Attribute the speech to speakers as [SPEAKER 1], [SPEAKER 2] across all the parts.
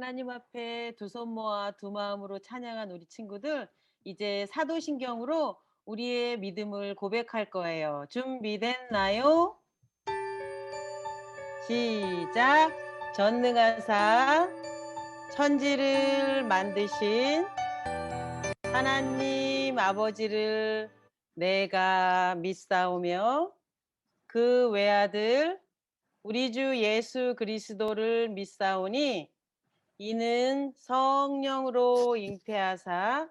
[SPEAKER 1] 하나님 앞에 두 손 모아 두 마음으로 찬양한 우리 친구들 이제 사도신경으로 우리의 믿음을 고백할 거예요. 준비됐나요? 시작. 전능하사 천지를 만드신 하나님 아버지를 내가 믿사오며 그 외아들 우리 주 예수 그리스도를 믿사오니 이는 성령으로 잉태하사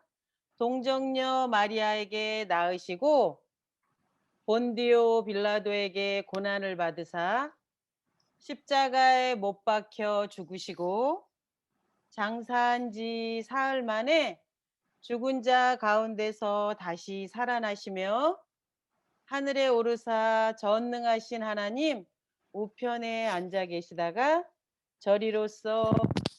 [SPEAKER 1] 동정녀 마리아에게 낳으시고 본디오 빌라도에게 고난을 받으사 십자가에 못 박혀 죽으시고 장사한 지 사흘 만에 죽은 자 가운데서 다시 살아나시며 하늘에 오르사 전능하신 하나님 우편에 앉아 계시다가 저리로서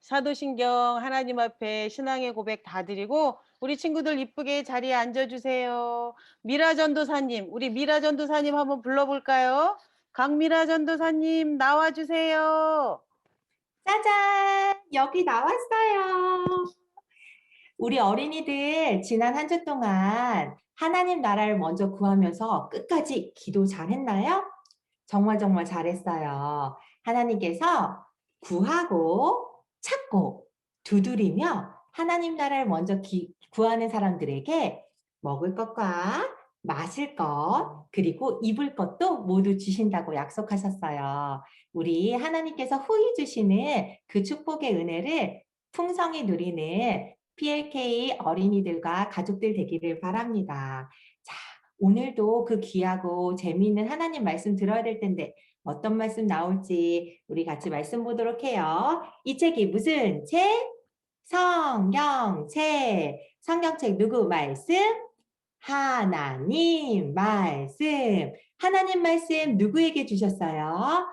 [SPEAKER 1] 사도신경 하나님 앞에 신앙의 고백 다 드리고 우리 친구들 이쁘게 자리에 앉아주세요. 미라 전도사님, 우리 미라 전도사님 한번 불러볼까요? 강미라 전도사님 나와주세요.
[SPEAKER 2] 짜잔! 여기 나왔어요. 우리 어린이들 지난 한 주 동안 하나님 나라를 먼저 구하면서 끝까지 기도 잘했나요? 정말 정말 잘했어요. 하나님께서 구하고 찾고 두드리며 하나님 나라를 먼저 기- 구하는 사람들에게 먹을 것과 마실 것 그리고 입을 것도 모두 주신다고 약속하셨어요. 우리 하나님께서 후히 주시는 그 축복의 은혜를 풍성히 누리는 PLK 어린이들과 가족들 되기를 바랍니다. 자, 오늘도 그 귀하고 재미있는 하나님 말씀 들어야 될 텐데 어떤 말씀 나올지 우리 같이 말씀 보도록 해요. 이 책이 무슨 책? 성경책. 성경책 누구 말씀? 하나님 말씀. 하나님 말씀 누구에게 주셨어요?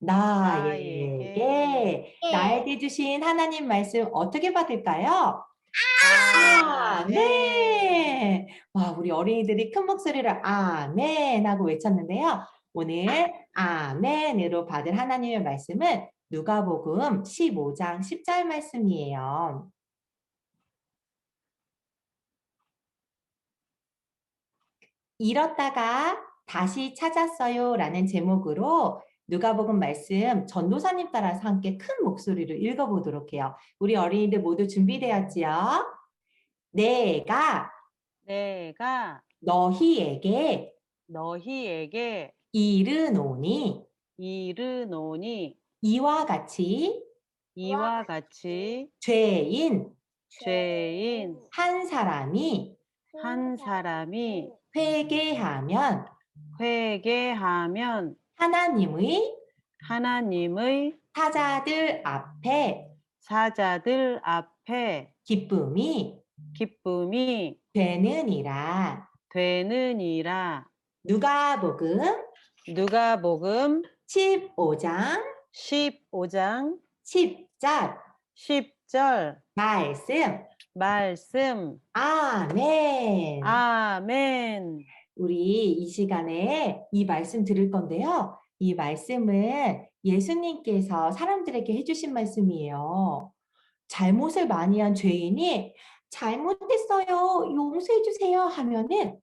[SPEAKER 2] 나에게.
[SPEAKER 1] 나에게.
[SPEAKER 2] 나에게 주신 하나님 말씀 어떻게 받을까요?
[SPEAKER 1] 아멘.
[SPEAKER 2] 아멘. 와, 우리 어린이들이 큰 목소리로 아멘 하고 외쳤는데요. 오늘 아멘으로 받을 하나님의 말씀은 누가복음 15장 10절 말씀이에요. 잃었다가 다시 찾았어요 라는 제목으로 누가복음 말씀 전도사님 따라서 함께 큰 목소리로 읽어보도록 해요. 우리 어린이들 모두 준비되었지요? 내가
[SPEAKER 1] 내가
[SPEAKER 2] 너희에게
[SPEAKER 1] 너희에게
[SPEAKER 2] 이르노니
[SPEAKER 1] 이르노니
[SPEAKER 2] 이와 같이
[SPEAKER 1] 이와 같이
[SPEAKER 2] 죄인
[SPEAKER 1] 죄인
[SPEAKER 2] 한 사람이
[SPEAKER 1] 한 사람이
[SPEAKER 2] 회개하면
[SPEAKER 1] 회개하면
[SPEAKER 2] 하나님의
[SPEAKER 1] 하나님의
[SPEAKER 2] 사자들 앞에
[SPEAKER 1] 사자들 앞에
[SPEAKER 2] 기쁨이
[SPEAKER 1] 기쁨이
[SPEAKER 2] 되느니라.
[SPEAKER 1] 되느니라.
[SPEAKER 2] 누가복음
[SPEAKER 1] 누가복음
[SPEAKER 2] 15장
[SPEAKER 1] 15장
[SPEAKER 2] 10절
[SPEAKER 1] 10절
[SPEAKER 2] 말씀
[SPEAKER 1] 말씀
[SPEAKER 2] 아멘.
[SPEAKER 1] 아멘.
[SPEAKER 2] 우리 이 시간에 이 말씀 들을 건데요. 이 말씀은 예수님께서 사람들에게 해주신 말씀이에요. 잘못을 많이 한 죄인이 잘못했어요. 용서해 주세요 하면은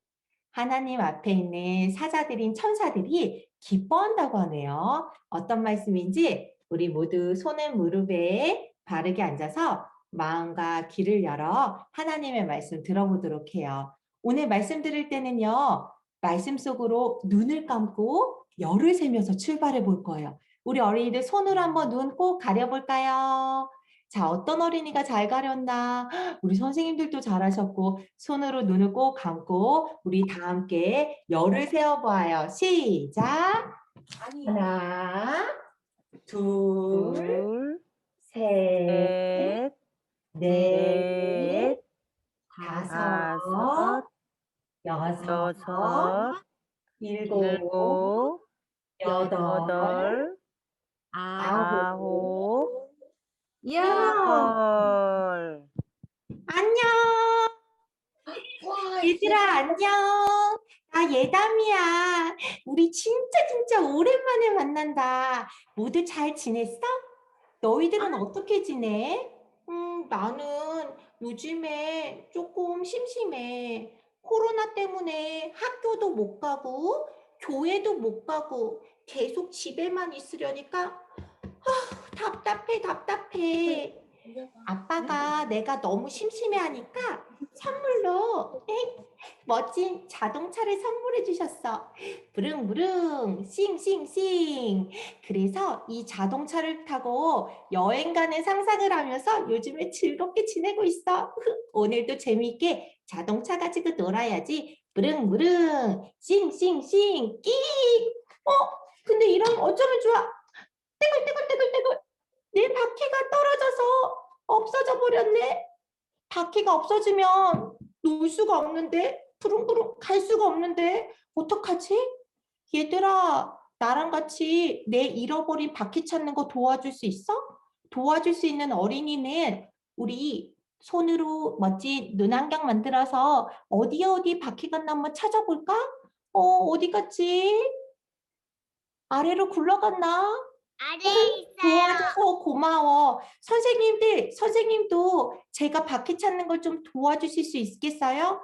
[SPEAKER 2] 하나님 앞에 있는 사자들인 천사들이 기뻐한다고 하네요. 어떤 말씀인지 우리 모두 손을 무릎에 바르게 앉아서 마음과 귀를 열어 하나님의 말씀 들어보도록 해요. 오늘 말씀 들을 때는요, 말씀 속으로 눈을 감고 열을 세면서 출발해 볼 거예요. 우리 어린이들 손으로 한번 눈 꼭 가려볼까요? 자, 어떤 어린이가 잘 가렸나? 우리 선생님들도 잘하셨고, 손으로 눈을 꼭 감고, 우리 다 함께 열을 세어보아요. 시작! 하나, 둘,
[SPEAKER 1] 둘,
[SPEAKER 2] 셋,
[SPEAKER 1] 셋,
[SPEAKER 2] 넷,
[SPEAKER 1] 넷,
[SPEAKER 2] 다섯,
[SPEAKER 1] 다섯,
[SPEAKER 2] 여섯,
[SPEAKER 1] 여섯,
[SPEAKER 2] 일곱,
[SPEAKER 1] 일곱,
[SPEAKER 2] 여덟,
[SPEAKER 1] 여덟, 아홉,
[SPEAKER 2] 열.
[SPEAKER 1] 열.
[SPEAKER 2] 안녕. 얘들아 안녕. 나 예담이야. 우리 진짜 진짜 오랜만에 만난다. 모두 잘 지냈어? 너희들은 어떻게 지내? 음, 나는 요즘에 조금 심심해. 코로나 때문에 학교도 못 가고 교회도 못 가고 계속 집에만 있으려니까 아, 답답해 답답해. 아빠가 내가 너무 심심해하니까 선물로 엥? 멋진 자동차를 선물해 주셨어. 부릉부릉 싱싱싱. 그래서 이 자동차를 타고 여행 가는 상상을 하면서 요즘에 즐겁게 지내고 있어. 오늘도 재미있게 자동차 가지고 놀아야지. 부릉부릉 싱싱싱 끼. 어? 근데 이러면 어쩌면 좋아? 떼굴떼굴떼굴떼굴. 내 바퀴가 떨어져서 없어져 버렸네. 바퀴가 없어지면 놀 수가 없는데 부릉부릉 갈 수가 없는데 어떡하지? 얘들아 나랑 같이 내 잃어버린 바퀴 찾는 거 도와줄 수 있어? 도와줄 수 있는 어린이는 우리 손으로 멋진 눈안경 만들어서 어디 어디 바퀴 갔나 한번 찾아볼까? 어 어디 갔지? 아래로 굴러갔나?
[SPEAKER 3] 아래에 있어요.
[SPEAKER 2] 도와줘서 고마워. 선생님들, 선생님도 제가 바퀴 찾는 걸 좀 도와주실 수 있겠어요?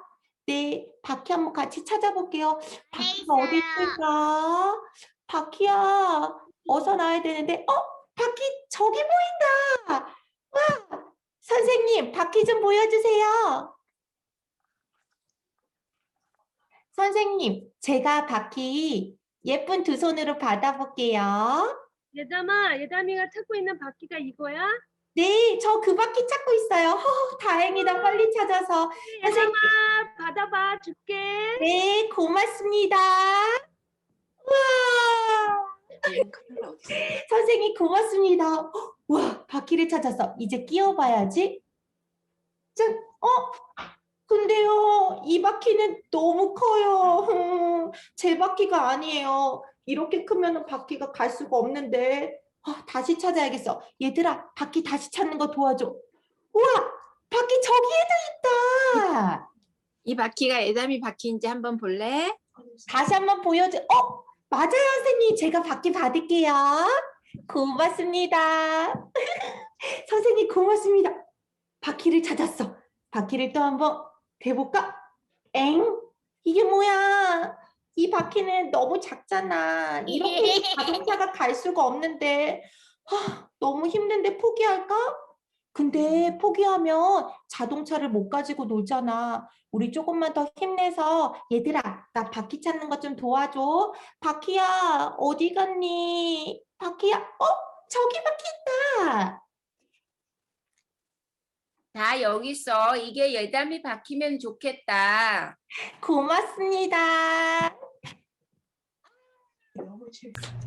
[SPEAKER 2] 네, 바퀴 한번 같이 찾아볼게요. 바퀴가 어디 있을까? 바퀴야, 어서 나와야 되는데, 어? 바퀴 저기 보인다! 와! 선생님, 바퀴 좀 보여주세요. 선생님, 제가 바퀴 예쁜 두 손으로 받아볼게요.
[SPEAKER 4] 예담아, 예담이가 찾고 있는 바퀴가 이거야?
[SPEAKER 2] 네, 저 그 바퀴 찾고 있어요. 허, 다행이다. 빨리 찾아서. 선생님,
[SPEAKER 4] 예담아, 받아봐, 줄게.
[SPEAKER 2] 네, 고맙습니다. 와, 선생님 고맙습니다. 와, 바퀴를 찾았어. 이제 끼워봐야지. 짠, 어? 근데요, 이 바퀴는 너무 커요. 음, 제 바퀴가 아니에요. 이렇게 크면 바퀴가 갈 수가 없는데. 아, 다시 찾아야겠어. 얘들아, 바퀴 다시 찾는 거 도와줘. 우와, 바퀴 저기에도 있다.
[SPEAKER 5] 이 바퀴가 에담이 바퀴인지 한번 볼래?
[SPEAKER 2] 다시 한번 보여줘. 어, 맞아요, 선생님. 제가 바퀴 받을게요. 고맙습니다. 선생님, 고맙습니다. 바퀴를 찾았어. 바퀴를 또 한번 대볼까? 엥? 이게 뭐야? 이 바퀴는 너무 작잖아. 이렇게 자동차가 갈 수가 없는데. 하, 너무 힘든데 포기할까? 근데 포기하면 자동차를 못 가지고 놀잖아. 우리 조금만 더 힘내서 얘들아, 나 바퀴 찾는 것 좀 도와줘. 바퀴야, 어디 갔니? 바퀴야, 어? 저기 바퀴 있다.
[SPEAKER 5] 다 여기 있어. 이게 예담이 바퀴면 좋겠다.
[SPEAKER 2] 고맙습니다.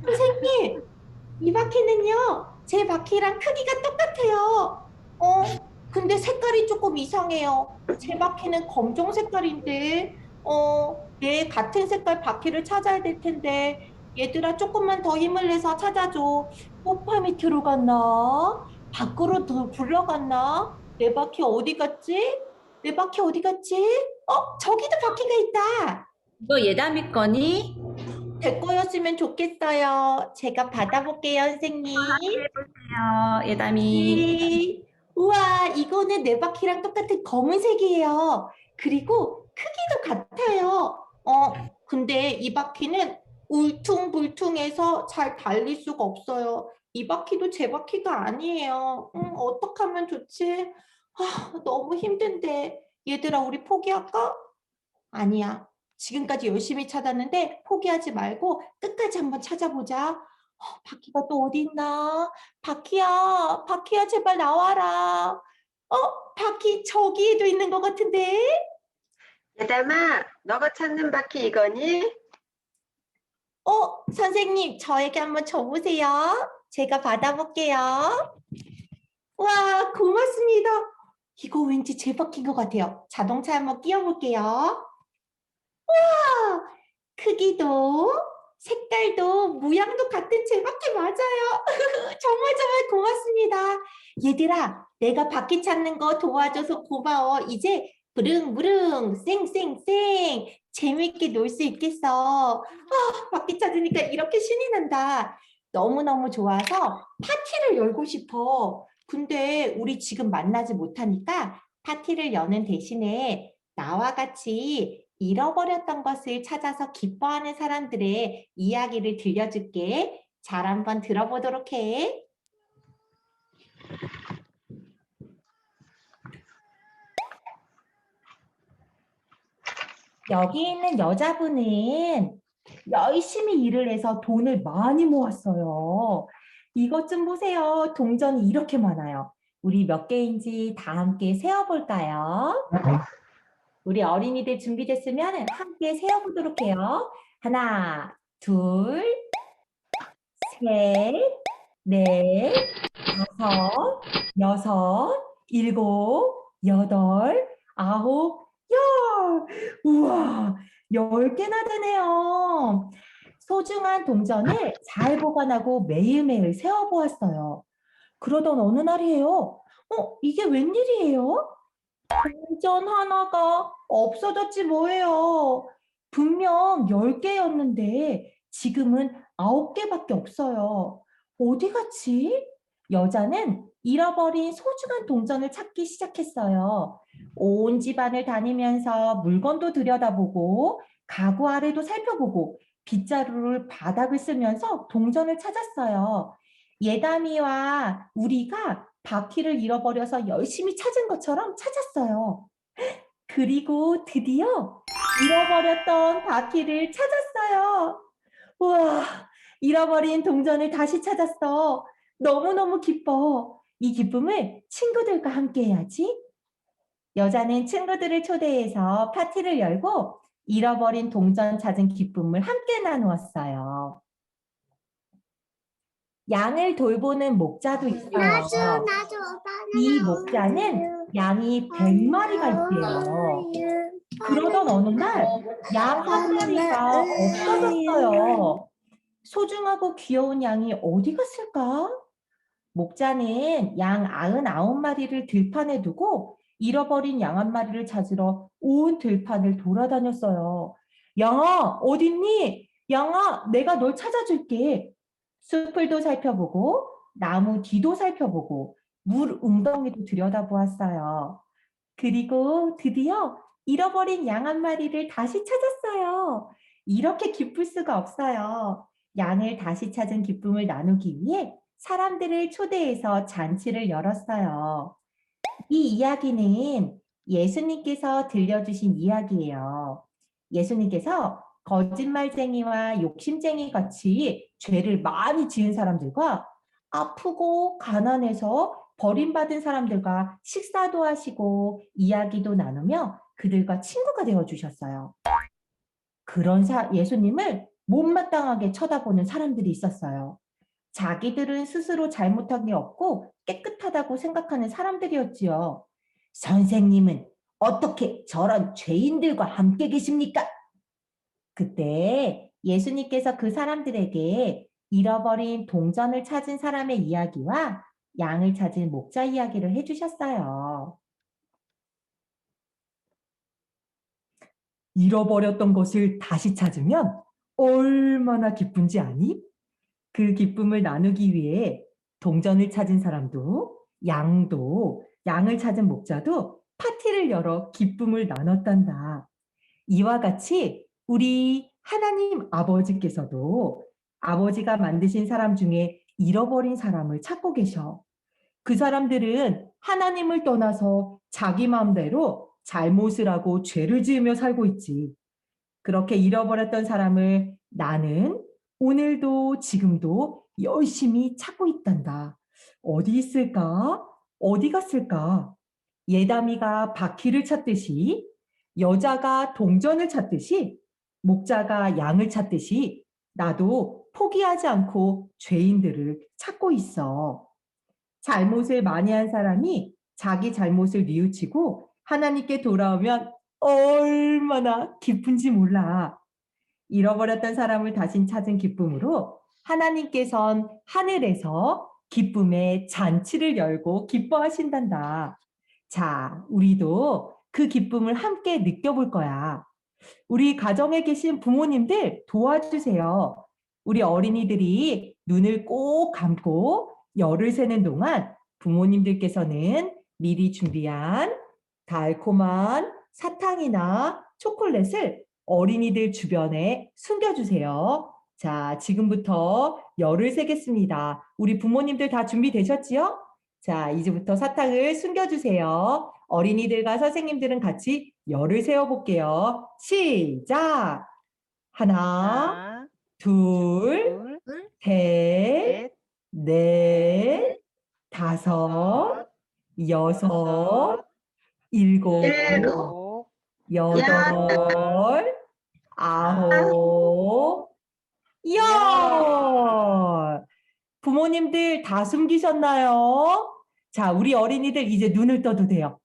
[SPEAKER 2] 선생님, 이 바퀴는요, 제 바퀴랑 크기가 똑같아요. 어, 근데 색깔이 조금 이상해요. 제 바퀴는 검정 색깔인데, 어, 내 같은 색깔 바퀴를 찾아야 될 텐데, 얘들아, 조금만 더 힘을 내서 찾아줘. 소파 밑으로 갔나? 밖으로 더 굴러갔나? 내 바퀴 어디 갔지? 내 바퀴 어디 갔지? 어, 저기도 바퀴가 있다.
[SPEAKER 6] 이거 예담이 거니?
[SPEAKER 2] 제 거였으면 좋겠어요. 제가 받아볼게요, 선생님.
[SPEAKER 6] 어, 예담이.
[SPEAKER 2] 네. 우와, 이거는 내 바퀴랑 똑같은 검은색이에요. 그리고 크기도 같아요. 어, 근데 이 바퀴는 울퉁불퉁해서 잘 달릴 수가 없어요. 이 바퀴도 제 바퀴가 아니에요. 음, 어떡 하면 좋지? 아, 너무 힘든데. 얘들아, 우리 포기할까? 아니야. 지금까지 열심히 찾았는데 포기하지 말고 끝까지 한번 찾아보자. 어, 바퀴가 또 어디 있나? 바퀴야, 바퀴야, 제발 나와라. 어, 바퀴 저기에도 있는 것 같은데?
[SPEAKER 7] 예담아, 너가 찾는 바퀴 이거니?
[SPEAKER 2] 어, 선생님, 저에게 한번 줘보세요. 제가 받아볼게요. 와, 고맙습니다. 이거 왠지 제 바퀴인 것 같아요. 자동차 한번 끼워볼게요. 와, 크기도, 색깔도, 모양도 같은 제 바퀴 맞아요. 정말 정말 고맙습니다. 얘들아, 내가 바퀴 찾는 거 도와줘서 고마워. 이제 부릉부릉, 쌩쌩쌩, 재밌게 놀 수 있겠어. 아, 바퀴 찾으니까 이렇게 신이 난다. 너무너무 좋아서 파티를 열고 싶어. 근데 우리 지금 만나지 못하니까 파티를 여는 대신에 나와 같이 잃어버렸던 것을 찾아서 기뻐하는 사람들의 이야기를 들려줄게. 잘 한번 들어보도록 해. 여기 있는 여자분은 열심히 일을 해서 돈을 많이 모았어요. 이것 좀 보세요. 동전이 이렇게 많아요. 우리 몇 개인지 다 함께 세어볼까요? 우리 어린이들 준비됐으면 함께 세어보도록 해요. 하나, 둘, 셋, 넷, 다섯, 여섯, 일곱, 여덟, 아홉, 열. 우와, 열 개나 되네요. 소중한 동전을 잘 보관하고 매일매일 세어보았어요. 그러던 어느 날이에요. 어, 이게 웬일이에요? 동전 하나가 없어졌지 뭐예요. 분명 10개였는데 지금은 9개밖에 없어요. 어디 갔지? 여자는 잃어버린 소중한 동전을 찾기 시작했어요. 온 집안을 다니면서 물건도 들여다보고 가구 아래도 살펴보고 빗자루를 바닥을 쓰면서 동전을 찾았어요. 예담이와 우리가 바퀴를 잃어버려서 열심히 찾은 것처럼 찾았어요. 그리고 드디어 잃어버렸던 바퀴를 찾았어요. 우와, 잃어버린 동전을 다시 찾았어. 너무너무 기뻐. 이 기쁨을 친구들과 함께 해야지. 여자는 친구들을 초대해서 파티를 열고 잃어버린 동전 찾은 기쁨을 함께 나누었어요. 양을 돌보는 목자도 있어요. 이 목자는 양이 100마리가 있대요. 그러던 어느 날 양 한 마리가 없어졌어요. 소중하고 귀여운 양이 어디 갔을까? 목자는 양 99마리를 들판에 두고 잃어버린 양 한 마리를 찾으러 온 들판을 돌아다녔어요. 양아, 어딨니? 양아, 내가 널 찾아줄게. 숲을도 살펴보고 나무 뒤도 살펴보고 물 웅덩이도 들여다보았어요. 그리고 드디어 잃어버린 양 한 마리를 다시 찾았어요. 이렇게 기쁠 수가 없어요. 양을 다시 찾은 기쁨을 나누기 위해 사람들을 초대해서 잔치를 열었어요. 이 이야기는 예수님께서 들려주신 이야기예요. 예수님께서 거짓말쟁이와 욕심쟁이 같이 죄를 많이 지은 사람들과 아프고 가난해서 버림받은 사람들과 식사도 하시고 이야기도 나누며 그들과 친구가 되어 주셨어요. 그런 사, 예수님을 못마땅하게 쳐다보는 사람들이 있었어요. 자기들은 스스로 잘못한 게 없고 깨끗하다고 생각하는 사람들이었지요. 선생님은 어떻게 저런 죄인들과 함께 계십니까? 그때 예수님께서 그 사람들에게 잃어버린 동전을 찾은 사람의 이야기와 양을 찾은 목자 이야기를 해주셨어요. 잃어버렸던 것을 다시 찾으면 얼마나 기쁜지 아니? 그 기쁨을 나누기 위해 동전을 찾은 사람도 양도 양을 찾은 목자도 파티를 열어 기쁨을 나눴단다. 이와 같이 우리 하나님 아버지께서도 아버지가 만드신 사람 중에 잃어버린 사람을 찾고 계셔. 그 사람들은 하나님을 떠나서 자기 마음대로 잘못을 하고 죄를 지으며 살고 있지. 그렇게 잃어버렸던 사람을 나는 오늘도 지금도 열심히 찾고 있단다. 어디 있을까? 어디 갔을까? 예담이가 바퀴를 찾듯이 여자가 동전을 찾듯이 목자가 양을 찾듯이 나도 포기하지 않고 죄인들을 찾고 있어. 잘못을 많이 한 사람이 자기 잘못을 뉘우치고 하나님께 돌아오면 얼마나 기쁜지 몰라. 잃어버렸던 사람을 다시 찾은 기쁨으로 하나님께선 하늘에서 기쁨의 잔치를 열고 기뻐하신단다. 자, 우리도 그 기쁨을 함께 느껴볼 거야. 우리 가정에 계신 부모님들 도와주세요. 우리 어린이들이 눈을 꼭 감고 열을 새는 동안 부모님들께서는 미리 준비한 달콤한 사탕이나 초콜릿을 어린이들 주변에 숨겨주세요. 자, 지금부터 열을 세겠습니다. 우리 부모님들 다 준비되셨지요? 자, 이제부터 사탕을 숨겨주세요. 어린이들과 선생님들은 같이 열을 세어볼게요. 시작! 하나,
[SPEAKER 1] 하나,
[SPEAKER 2] 둘,
[SPEAKER 1] 둘,
[SPEAKER 2] 셋,
[SPEAKER 1] 셋,
[SPEAKER 2] 넷, 다섯, 여섯,
[SPEAKER 1] 여섯,
[SPEAKER 2] 일곱,
[SPEAKER 7] 일곱,
[SPEAKER 1] 일곱,
[SPEAKER 2] 여덟, 아홉, 열. 부모님들 다 숨기셨나요? 자, 우리 어린이들 이제 눈을 떠도 돼요.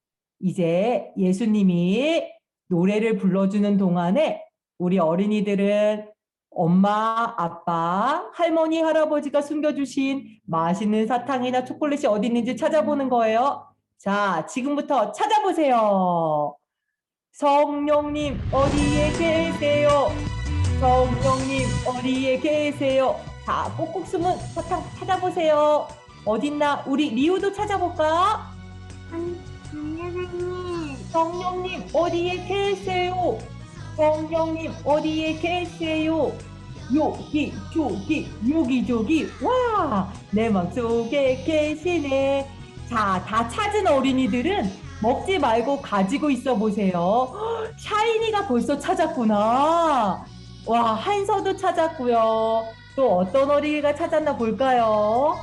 [SPEAKER 2] 이제 예수님이 노래를 불러주는 동안에 우리 어린이들은 엄마, 아빠, 할머니, 할아버지가 숨겨주신 맛있는 사탕이나 초콜릿이 어디 있는지 찾아보는 거예요. 자, 지금부터 찾아보세요. 성령님 어디에 계세요? 성령님 어디에 계세요? 자, 꼭꼭 숨은 사탕 찾아보세요. 어딨나? 우리 리우도 찾아볼까? 성령님 어디에 계세요? 성령님 어디에 계세요? 여기 저기 여기 저기. 와내 맘속에 계시네. 자 다 찾은 어린이들은 먹지 말고 가지고 있어 보세요. 헉, 샤이니가 벌써 찾았구나. 와 한서도 찾았고요. 또 어떤 어린이가 찾았나 볼까요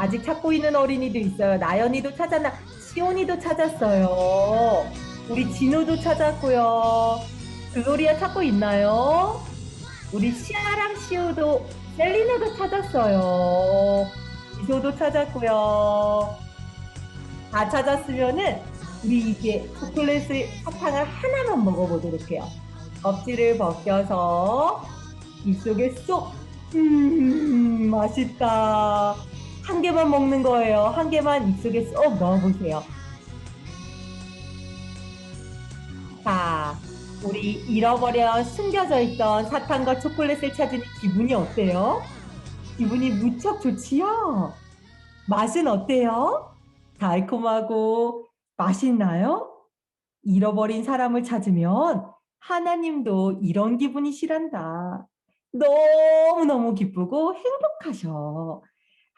[SPEAKER 2] 아직 찾고 있는 어린이도 있어요 나연이도 찾았나 시온이도 찾았어요. 우리 진우도 찾았고요. 글로리아 찾고 있나요? 우리 시아랑 시우도 셀리나도 찾았어요. 이소도 찾았고요. 다 찾았으면은 우리 이제 초콜릿을 사탕을 하나만 먹어보도록 해요. 껍질을 벗겨서 입속에 쏙. 음, 맛있다. 한 개만 먹는 거예요. 한 개만 입속에 쏙 넣어보세요. 자, 우리 잃어버려 숨겨져 있던 사탕과 초콜릿을 찾은 기분이 어때요? 기분이 무척 좋지요? 맛은 어때요? 달콤하고 맛있나요? 잃어버린 사람을 찾으면 하나님도 이런 기분이시란다. 너무너무 기쁘고 행복하셔.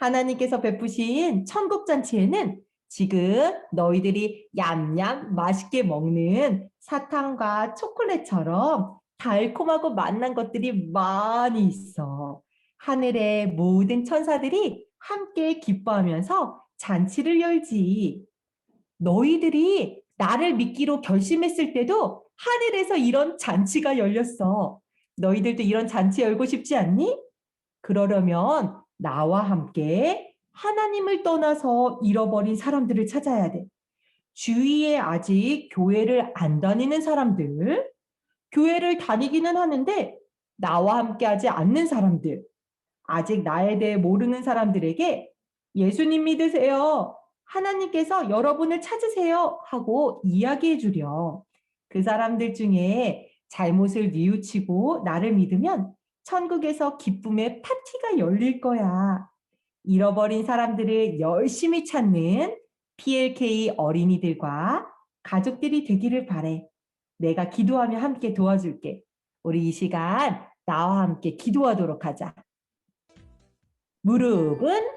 [SPEAKER 2] 하나님께서 베푸신 천국 잔치에는 지금 너희들이 얌얌 맛있게 먹는 사탕과 초콜릿처럼 달콤하고 맛난 것들이 많이 있어. 하늘의 모든 천사들이 함께 기뻐하면서 잔치를 열지. 너희들이 나를 믿기로 결심했을 때도 하늘에서 이런 잔치가 열렸어. 너희들도 이런 잔치 열고 싶지 않니? 그러려면 나와 함께 하나님을 떠나서 잃어버린 사람들을 찾아야 돼. 주위에 아직 교회를 안 다니는 사람들, 교회를 다니기는 하는데 나와 함께 하지 않는 사람들, 아직 나에 대해 모르는 사람들에게 예수님 믿으세요. 하나님께서 여러분을 찾으세요. 하고 이야기해 주렴. 그 사람들 중에 잘못을 뉘우치고 나를 믿으면 천국에서 기쁨의 파티가 열릴 거야. 잃어버린 사람들을 열심히 찾는 PLK 어린이들과 가족들이 되기를 바래. 내가 기도하며 함께 도와줄게. 우리 이 시간 나와 함께 기도하도록 하자. 무릎은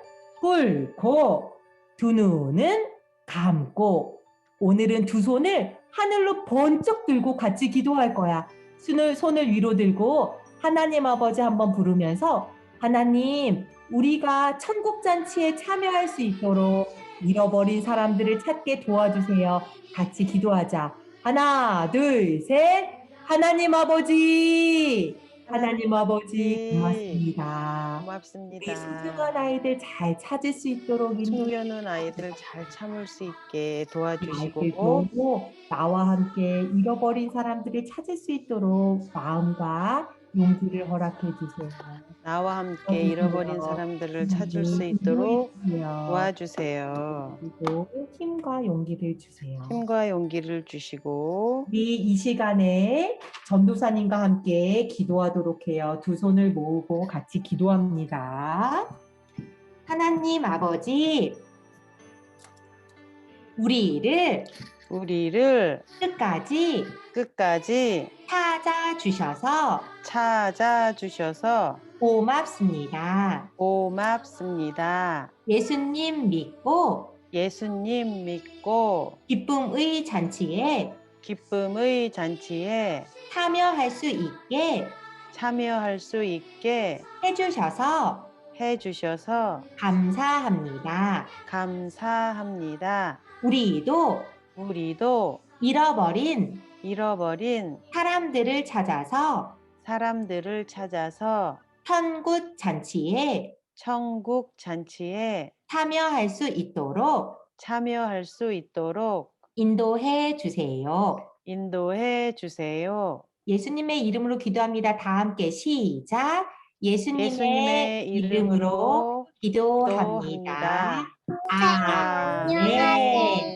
[SPEAKER 2] 꿇고 두 눈은 감고 오늘은 두 손을 하늘로 번쩍 들고 같이 기도할 거야. 손을, 손을 위로 들고 하나님 아버지 한번 부르면서 하나님 우리가 천국 잔치에 참여할 수 있도록 잃어버린 사람들을 찾게 도와주세요. 같이 기도하자. 하나, 둘, 셋. 하나님 아버지, 하나님 아버지 고맙습니다.
[SPEAKER 1] 고맙습니다.
[SPEAKER 2] 우리 소중한 아이들 잘 찾을 수 있도록
[SPEAKER 1] 숨겨놓은 아이들을 잘 참을 수 있게 도와주시고
[SPEAKER 2] 나와 함께 잃어버린 사람들을 찾을 수 있도록 마음과 용기를 허락해 주세요.
[SPEAKER 1] 나와 함께 잃어버린 사람들을 찾을 수 있도록 도와주세요.
[SPEAKER 2] 그리고 힘과 용기를 주세요.
[SPEAKER 1] 힘과 용기를 주시고
[SPEAKER 2] 우리 이 시간에 전도사님과 함께 기도하도록 해요. 두 손을 모으고 같이 기도합니다. 하나님 아버지, 우리를
[SPEAKER 1] 우리를
[SPEAKER 2] 끝까지
[SPEAKER 1] 끝까지
[SPEAKER 2] 찾아주셔서
[SPEAKER 1] 찾아주셔서
[SPEAKER 2] 고맙습니다.
[SPEAKER 1] 고맙습니다.
[SPEAKER 2] 예수님 믿고
[SPEAKER 1] 예수님 믿고
[SPEAKER 2] 기쁨의 잔치에
[SPEAKER 1] 기쁨의 잔치에
[SPEAKER 2] 참여할 수 있게
[SPEAKER 1] 참여할 수 있게
[SPEAKER 2] 해주셔서
[SPEAKER 1] 해주셔서
[SPEAKER 2] 감사합니다.
[SPEAKER 1] 감사합니다.
[SPEAKER 2] 우리도
[SPEAKER 1] 우리도
[SPEAKER 2] 잃어버린
[SPEAKER 1] 잃어버린
[SPEAKER 2] 사람들을 찾아서
[SPEAKER 1] 사람들을 찾아서
[SPEAKER 2] 천국 잔치에
[SPEAKER 1] 천국 잔치에
[SPEAKER 2] 참여할 수 있도록
[SPEAKER 1] 참여할 수 있도록
[SPEAKER 2] 인도해 주세요.
[SPEAKER 1] 인도해 주세요.
[SPEAKER 2] 예수님의 이름으로 기도합니다. 다 함께 시작. 예수님의,
[SPEAKER 1] 예수님의
[SPEAKER 2] 이름으로
[SPEAKER 1] 이름으로
[SPEAKER 2] 기도합니다.
[SPEAKER 1] 기도합니다.
[SPEAKER 2] 아멘.